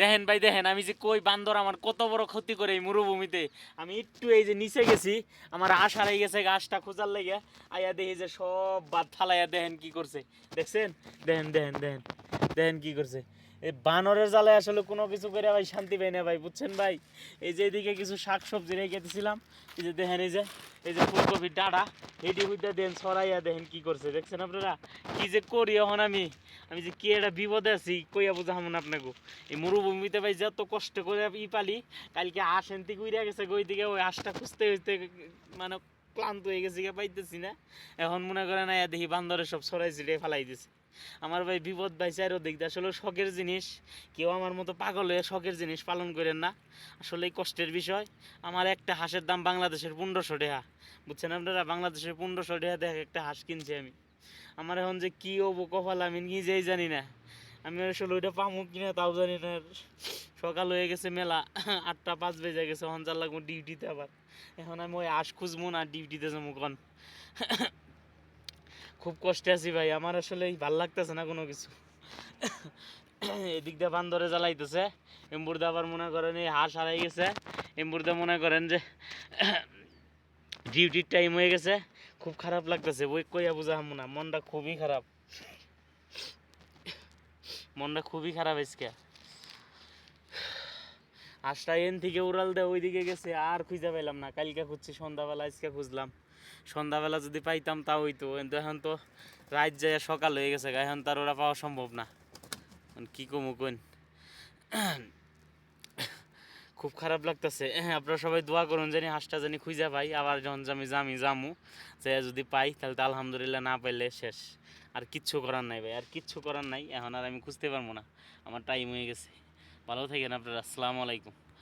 দেখেন ভাই, দেখেন, আমি যে কই বান্দর, আমার কত বড় ক্ষতি করে এই মরুভূমিতে। আমি একটু এই যে নিচে গেছি, আমার আশা হারাই গেছে গাছটা খোঁজার লেগে। আইয়া দেখি যে সব বাদ ফালাইয়া দেখেন কি করছে। দেখছেন? দেখেন দেখেন দেখেন। দেখেন কি করছে। এই বানরের জ্বালায় আসলে কোনো কিছু করে ভাই শান্তি পাই না ভাই, বুঝছেন ভাই? এই যে এদিকে কিছু শাক সবজি রেখে দিয়েছিলাম এই যে দেখেন এই যে এই যে ফুলকপির ডাটা এটি হইতে দেন, ছড়াইয়া দেখেন কি করছে, দেখছেন আপনারা? কি যে করি এখন আমি? আমি যে কি একটা বিপদে আছি, কইয়া বুঝাম না আপনাকে। এই মরুভূমিতে ভাই যত কষ্ট করে ই পালি, কালকে আশ এনতি কইরা গেছে ওই দিকে ওই আশটা খুঁজতে খুঁজতে মানে ক্লান্ত হয়ে গেছে পাইতেছি না। এখন মনে করেন আয়া দেখি বান্দরে সব ছড়াই ছিড়ে ফেলাই দিছে। আমার ভাই বিপদ ভাই চারো দিক আসলে শখের জিনিস, কেউ আমার মতো পাগল হয়ে শখের জিনিস পালন করেন না। আসলে কষ্টের বিষয়, আমার একটা হাঁসের দাম বাংলাদেশের পনেরোশো টাকা। বুঝছেন আপনারা? বাংলাদেশের পনেরোশো টাকা দেখে একটা হাঁস কিনছি আমি। আমার এখন যে কী হব কপাল আমি নিজেই জানি না। আমি আসলে ওইটা পামু কিনা তাও জানি না। সকাল হয়ে গেছে মেলা, আটটা পাঁচ বেজে গেছে, এখন লাগবো ডিউটিতে আবার। এখন আমি ওই আশ খুঁজবো না ডিউটিতে যাব কন। খুব কষ্টে আছি ভাই। আমার আসলে ভালো লাগতেছে না কোনো কিছু। এদিক দিয়ে বান্দরে জ্বালাইতেছে। এম্বুরদা আবার মনে করেন এই হাঁস হারাই গেছে। এম্বুরদা মনে করেন যে ডিউটির টাইম হয়ে গেছে। খুব খারাপ লাগতেছে। বই কইয়া বুঝা হামু না। মনটা খুবই খারাপ। মনটা খুবই খারাপ আজকে। হাঁসটা এন থেকে উড়াল দেয় ওইদিকে গেছে, আর খুঁজে পেলাম না। কালকে খুঁজছি, সন্ধ্যাবেলা আজকে খুঁজলাম। সন্ধ্যাবেলা যদি পাইতাম তা হইতো, কিন্তু এখন তো রাত যায় সকাল হয়ে গেছে এখন তার ওরা পাওয়া সম্ভব না। কি কমু কোন খুব খারাপ লাগতেছে। আপনারা সবাই দোয়া করুন জানি হাঁসটা জানি খুঁজে পাই, আবার যখন আমি জামি জামু, যে যদি পাই, তাহলে তো আলহামদুলিল্লাহ না পাইলে শেষ। আর কিচ্ছু করার নাই ভাই, আর কিচ্ছু করার নাই, এখন আর আমি খুঁজতে পারব না। আমার টাইম হয়ে গেছে। ভালো থাকেন আপনারা আসসালামু আলাইকুম।